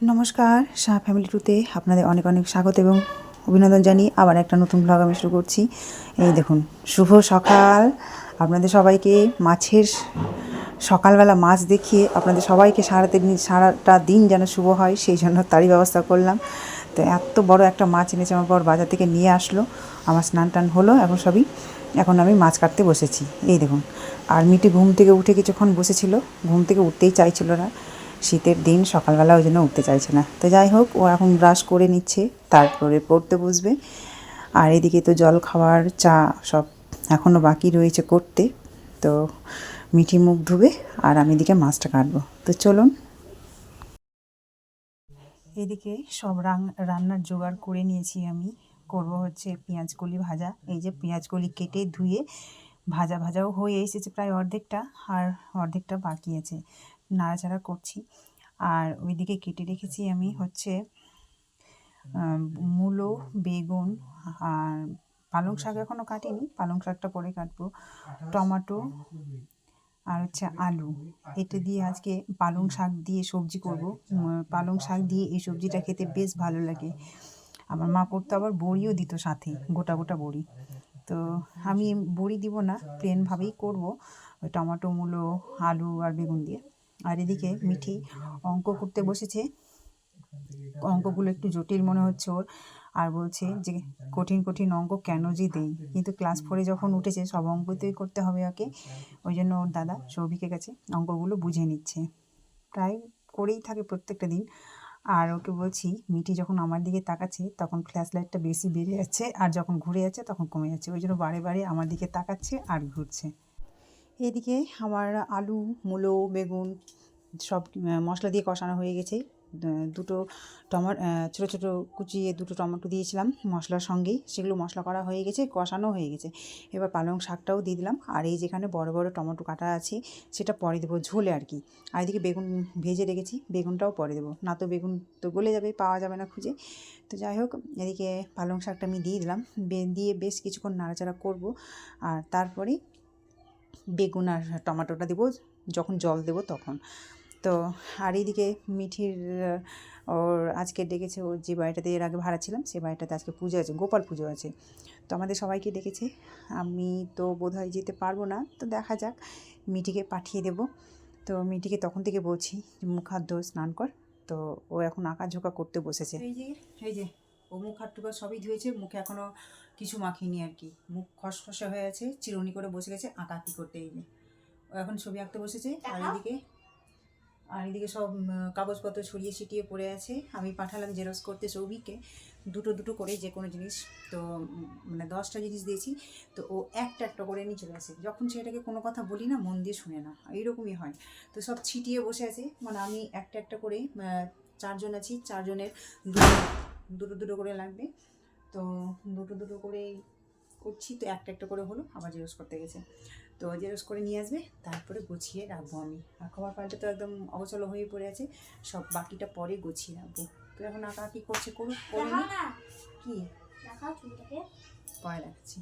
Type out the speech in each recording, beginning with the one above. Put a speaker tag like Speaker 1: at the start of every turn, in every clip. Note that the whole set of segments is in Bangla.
Speaker 1: নমস্কার, শাহ ফ্যামিলি টুতে আপনাদের অনেক অনেক স্বাগত এবং অভিনন্দন জানিয়ে আবার একটা নতুন ব্লগ আমি শুরু করছি। এই দেখুন, শুভ সকাল। আপনাদের সবাইকে মাছের সকালবেলা মাছ দেখিয়ে আপনাদের সবাইকে সারাতে সারাটা দিন যেন শুভ হয়, সেই জন্য তারই ব্যবস্থা করলাম। তো এত বড় একটা মাছ এনেছে আমার পর বাজার থেকে নিয়ে আসলো। আমার স্নান টান হলো, এখন সবই, এখন আমি মাছ কাটতে বসেছি। এই দেখুন, আর মিটি ঘুম থেকে উঠে কিছুক্ষণ বসেছিল, ঘুম থেকে উঠতেই চাইছিল না। শীতের দিন, সকালবেলা ওই জন্য উঠতে চাইছে না। তো যাই হোক, ও এখন ব্রাশ করে নিচ্ছে, তারপরে পড়তে বসবে। আর এদিকে তো জল খাওয়ার, চা সব এখনও বাকি রয়েছে করতে। তো মিঠি মুখ ধুবে, আর আমি এদিকে মাছটা কাটবো। তো চলুন। এদিকে সব রান্নার জোগাড় করে নিয়েছি আমি। করব হচ্ছে পেঁয়াজকলি ভাজা। এই যে পেঁয়াজকলি কেটে ধুয়ে ভাজা ভাজাও হয়ে এসেছে প্রায় অর্ধেকটা, আর অর্ধেকটা বাকি আছে। নাড়াচাড়া করছি। আর ওইদিকে কেটে রেখেছি আমি হচ্ছে মূলো, বেগুন আর পালং শাক এখনও কাটিনি। পালং শাকটা পরে কাটবো। টমেটো আর হচ্ছে আলু। এটা দিয়ে আজকে পালং শাক দিয়ে সবজি করব। পালং শাক দিয়ে এই সবজিটা খেতে বেশ ভালো লাগে। আমার মা করতো, আবার বড়িও দিত সাথে, গোটা গোটা বড়ি। তো আমি বড়ি দিব না প্লেনভাবেই করব। ওই টমেটো, মূলো, আলু আর বেগুন দিয়ে। আর এদিকে মিঠি অঙ্ক করতে বসেছে। অঙ্কগুলো একটু জটিল মনে হচ্ছে ওর। আর বলছে যে কঠিন কঠিন অঙ্ক কেন যে দেই? কিন্তু ক্লাস ফোরে যখন উঠেছে সব অঙ্কতেই করতে হবে ওকে। ওই জন্য ওর দাদা সৌভিকের কাছে অঙ্কগুলো বুঝে নিচ্ছে। প্রায় করেই থাকে প্রত্যেকটা দিন। আর ওকে বলছি মিটি যখন আমার দিকে তাকাচ্ছে তখন ফ্ল্যাশ লাইটটা বেশি বেড়ে যাচ্ছে আর যখন ঘুরে যাচ্ছে তখন কমে যাচ্ছে। ওই জন্য বারে বারে আমার দিকে তাকাচ্ছে আর ঘুরছে। এদিকে আমার আলু, মূলো, বেগুন সব মশলা দিয়ে কষানো হয়ে গেছে। দুটো টমা ছোটো ছোটো কুচিয়ে দুটো টমেটো দিয়েছিলাম মশলার সঙ্গেই সেগুলো মশলা করা হয়ে গেছে, কষানো হয়ে গেছে। এবার পালং শাকটাও দিয়ে দিলাম। আর এই যেখানে বড় বড় টমেটো কাটা আছে, সেটা পরে দেবো ঝোলে আর কি। আর এদিকে বেগুন ভেজে রেখেছি, বেগুনটাও পরে দেবো। না তো বেগুন তো গলে যাবে, পাওয়া যাবে না খুঁজে। তো যাই হোক, এদিকে পালং শাকটা আমি দিয়ে দিলাম। দিয়ে বেশ কিছুক্ষণ নাড়াচাড়া করব। আর তারপরে বেগুন আর টমেটোটা দেবো, যখন জল দেবো তখন। তো আর এইদিকে মিঠির, ওর আজকে ডেকেছে, ওর যে বাড়িটাতে এর আগে ভাড়া ছিলাম সেই বাড়িটাতে আজকে পুজো আছে, গোপাল পুজো আছে। তো আমাদের সবাইকে ডেকেছে, আমি তো বোধহয় যেতে পারব না, তো দেখা যাক, মিঠিকে পাঠিয়ে দেব। তো মিঠিকে তখন থেকে বলছি, মুখ হাত ধো স্নান কর। তো ও এখন আঁকা ঝোঁকা করতে বসেছে। এই যে এই যে ও মুখ হাত টুকা সবই ধুয়েছে মুখে এখনও কিছু মাখিনি আর কি। মুখ খসখসে হয়ে আছে চিরুনি করে বসে গেছে আঁকাকি করতে এই ও এখন ছবি আঁকতে বসেছে আর এদিকে আর এদিকে সব কাগজপত্র ছড়িয়ে ছিটিয়ে পড়ে আছে। আমি পাঠালাম জেরক্স করতে সৌভিককে দুটো দুটো করে যে কোনো জিনিস। তো মানে দশটা জিনিস দিয়েছি তো ও একটা একটা করে নিয়ে চলে আসে। যখন সেটাকে কোনো কথা বলি না মন দিয়ে শুনে না এইরকমই হয়। তো সব ছিটিয়ে বসে আছে মানে আমি একটা একটা করে চারজন আছি চারজনের দুটো দুটো দুটো করে লাগবে। তো দুটো দুটো করে করছি। তো একটা একটা করে হলো আবার জেরক্স করতে গেছে। তো জেরক্স করে নিয়ে আসবে তারপরে গুছিয়ে রাখব আমি। আর খাবার পাল্টে তো একদম অবচল হয়ে পড়ে আছে। সব বাকিটা পরে গুছিয়ে রাখব। তো এখন আঁকা কি করছে করুক করে নি। কি? পরে রাখছি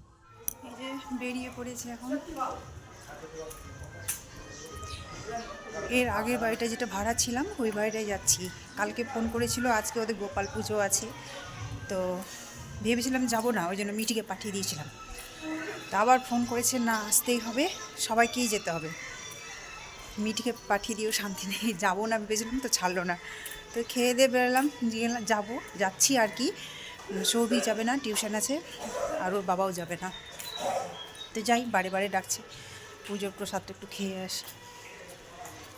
Speaker 1: এই যে বেরিয়ে পড়েছে এখন। এর আগের বাড়িটা যেটা ভাড়া ছিলাম, ওই বাড়িটায় যাচ্ছি। কালকে ফোন করেছিল, আজকে ওদের গোপাল পুজো আছে। তো ভেবেছিলাম যাব না, ওই জন্য মিটিকে পাঠিয়ে দিয়েছিলাম। তা আবার ফোন করেছে, না, আসতেই হবে, সবাইকেই যেতে হবে। মিটিকে পাঠিয়ে দিয়েও শান্তি নেই, যাব না ভেবেছিলাম, তো ছাড়লো না। তো খেয়ে দিয়ে বেরোলাম যাব, যাচ্ছি আর কি। সৌভি যাবে না, টিউশন আছে, আর ওর বাবাও যাবে না। তো যাই, বারে বারে ডাকছে, পুজোর প্রসাদটা একটু খেয়ে আসি।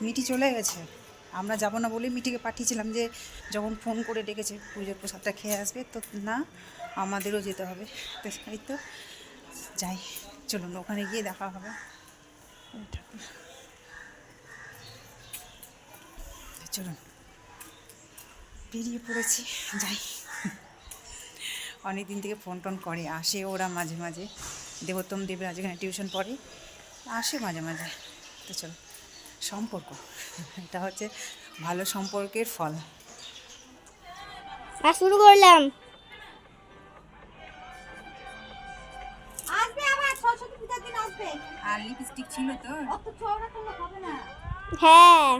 Speaker 1: মিটি চলে গেছে। আমরা যাব না বলে মিটিকে পাঠিয়েছিলাম যে যখন ফোন করে ডেকেছে, পুজোর প্রসাদটা খেয়ে আসবে, তো না, আমাদেরও যেতে হবে। তো এই তো যাই, চলুন ওখানে গিয়ে দেখা হবে। চলুন, বেরিয়ে পড়েছি, যাই। অনেক দিন থেকে ফোন টোন করে, আসে ওরা মাঝে মাঝে। দেবোত্তম দেবরাজ এখানে টিউশন পড়ে, আসে মাঝে মাঝে। তো চলো সম্পর্ক। এটা হচ্ছে ভালো সম্পর্কের ফল।
Speaker 2: আর শুরু করলাম।
Speaker 1: আর লিপস্টিক ছিল তো।
Speaker 3: অত চওড়া করলে হবে না।
Speaker 2: হ্যাঁ।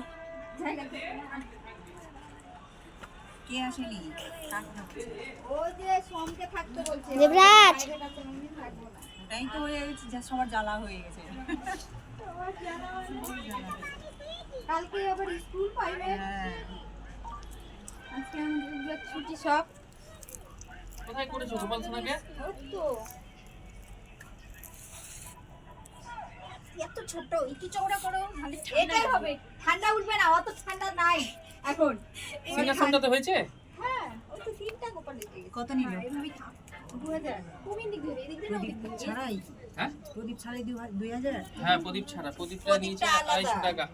Speaker 1: কে আসেনি?
Speaker 3: ওই যে সোমকে থাকতে বলছে।
Speaker 2: দেবরাজ।
Speaker 3: বাইরের আছে, আমি থাকব না।
Speaker 1: ওটাই তো হয়ে গেছে যা সবার জ্বালা হয়ে গেছে।
Speaker 3: কালকে আবার স্কুল পাইবে আজকে আমাদের ছুটি সব।
Speaker 4: কোথায় করেছ গোপাল সোনাকে?
Speaker 3: তো এত ছোট একটু চওড়া করো নাহলে এটাই হবে। ঠান্ডা উঠবে না অত ঠান্ডা নাই এখন।
Speaker 4: সিংহাসনটাতে হয়েছে?
Speaker 3: হ্যাঁ ওই তো তিনটা গোপাল
Speaker 1: কত নিল?
Speaker 3: এভাবেই থাক। দু দিক দিয়ে এদিক না ওদিক
Speaker 4: হ্যাঁ?
Speaker 1: প্রদীপ ছাড়াই দুই- দুই হাজার?
Speaker 4: হ্যাঁ প্রদীপ ছাড়া। প্রদীপটা নিয়েছি আড়াইশো টাকা।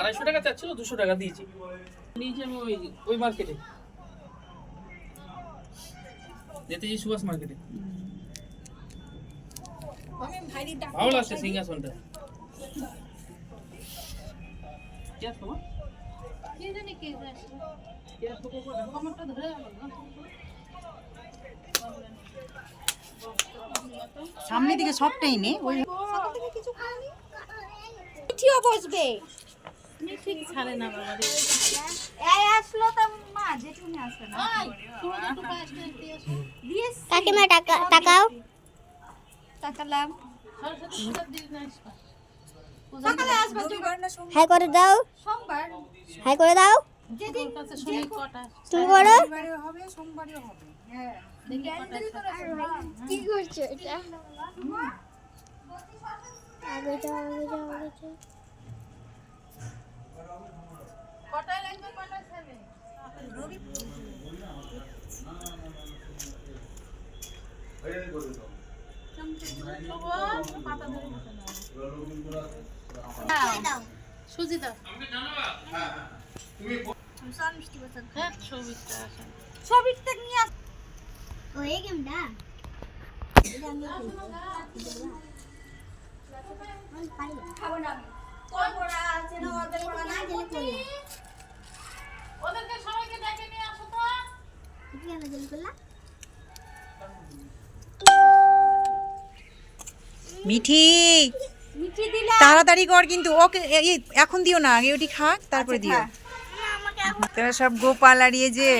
Speaker 4: আড়াইশো টাকা চাচ্ছিল দুশো টাকা দিয়েছি। নিয়েছি আমি ওই ওই মার্কেটে নেতাজি সুভাষ মার্কেটে ভালো লাগছে সিংহাসনটা। কি আছে
Speaker 3: কে জানে কে জানে।
Speaker 4: কি আছে
Speaker 3: ধরে আমার না।
Speaker 1: সামনের দিকে সবটাই নে ওই
Speaker 3: মিঠিও বসবে।
Speaker 2: ঠিক ছাড়ে না বাবা
Speaker 3: এই আসলো তো মা জেঠুনি আসবে না।
Speaker 2: কাকিমা টাকা টাকাও? হাই করে দাও।
Speaker 3: সোমবার।
Speaker 2: হাই করে দাও।
Speaker 3: যেদিন
Speaker 2: তুমি করো
Speaker 1: হবে সোমবারও হবে
Speaker 3: হ্যাঁ ক্যান্ডেল তো রাখো।
Speaker 2: কি করছ এটা আগে যাও আগে যাও আগে যাও
Speaker 3: ছবিটা নিয়ে আস
Speaker 2: ওই গেমটা?
Speaker 3: খাব না।
Speaker 1: মিঠি!
Speaker 3: মিঠি
Speaker 1: তাড়াতাড়ি কর কিন্তু ওকে এখন দিও না আগে ওটি খাক তারপরে দিও। তোরা সব গোপাল আড়িয়ে যে।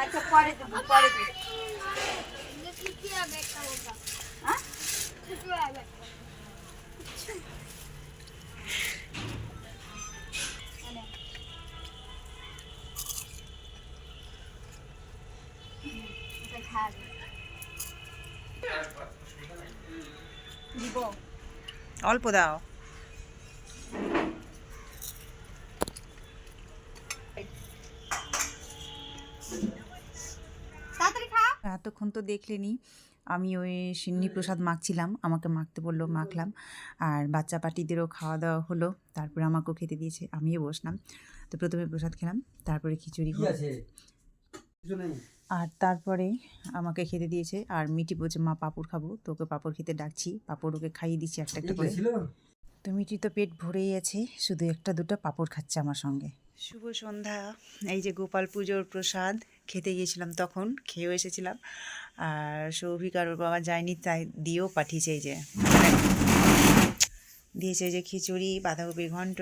Speaker 3: আচ্ছা
Speaker 1: অল্প দাও। এতক্ষণ তো দেখলেনি আমি ওই সিন্নি প্রসাদ মাখছিলাম আমাকে মাখতে বলল মাখলাম। আর বাচ্চা পাটিদেরও খাওয়া দাওয়া হলো তারপরে আমাকেও খেতে দিয়েছে আমিও বসলাম। তো প্রথমে প্রসাদ খেলাম তারপরে খিচুড়ি আর তারপরে আমাকে খেতে দিয়েছে আর মিটি বলছে মা পাপড় খাব তোকে পাপড় খেতে ডাকছি পাপড় ওকে খাইয়ে দিচ্ছি একটা একটা করে। তো মিটি তো পেট ভরেই আছে? শুধু একটা দুটো পাঁপড় খাচ্ছে আমার সঙ্গে। শুভ সন্ধ্যা। এই যে গোপাল পুজোর প্রসাদ, খেতে গিয়েছিলাম তখন, খেয়েও এসেছিলাম। আর সৌভিক আর ওর বাবা যায়নি, তাই দিয়েও পাঠিয়েছে এই যে, দিয়েছে যে খিচুড়ি বাঁধাকপি ঘন্ট,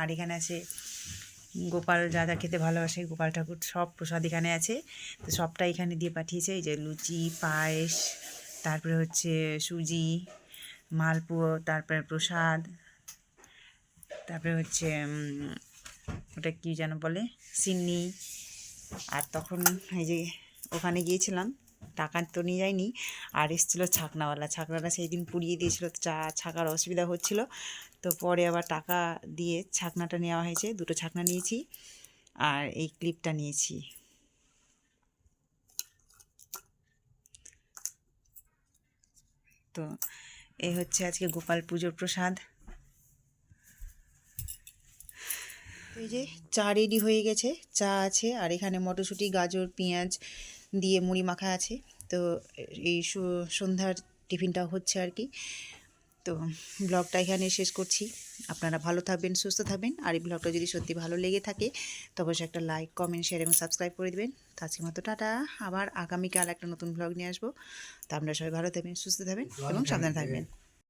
Speaker 1: আর এখানে আছে গোপাল যা যা খেতে ভালোবাসে, গোপাল ঠাকুর সব প্রসাদ এখানে আছে। তো সবটা এখানে দিয়ে পাঠিয়েছে, এই যে লুচি, পায়েস, তারপরে হচ্ছে সুজি, মালপুয়ো, তারপরে প্রসাদ তারপরে হচ্ছে ওটা কি যেন বলে, সিন্নি। আর তখন এই যে ওখানে গিয়েছিলাম, টাকা তো নিয়ে যায়নি আর এসেছিল ছাকনাওয়ালা। ছাকনাটা সেই দিন পুড়িয়ে দিয়েছিল, চা, ছাকার অসুবিধা হচ্ছিল। তো পরে আবার টাকা দিয়ে ছাকনাটা নেওয়া হয়েছে, দুটো ছাকনা নিয়েছি, আর এই ক্লিপটা নিয়েছি। তো এই হচ্ছে আজকে গোপাল পুজোর প্রসাদ। এই যে চা রেডি হয়ে গেছে, চা আছে, আর এখানে মটরশুঁটি, গাজর, পেঁয়াজ দিয়ে মুড়ি মাখা আছে। তো এই সন্ধ্যার টিফিনটা হচ্ছে আর কি। তো ব্লগটা এখানে শেষ করছি। আপনারা ভালো থাকবেন, সুস্থ থাকবেন, আর এই ব্লগটা যদি সত্যি ভালো লেগে থাকে, তো অবশ্যই একটা লাইক কমেন্ট শেয়ার এবং সাবস্ক্রাইব করে দেবেন। তো মতো টাটা, আবার আগামীকাল একটা নতুন ব্লগ নিয়ে আসব। তো আপনারা সবাই ভালো থাকবেন, সুস্থ থাকবেন এবং সাবধানে থাকবেন।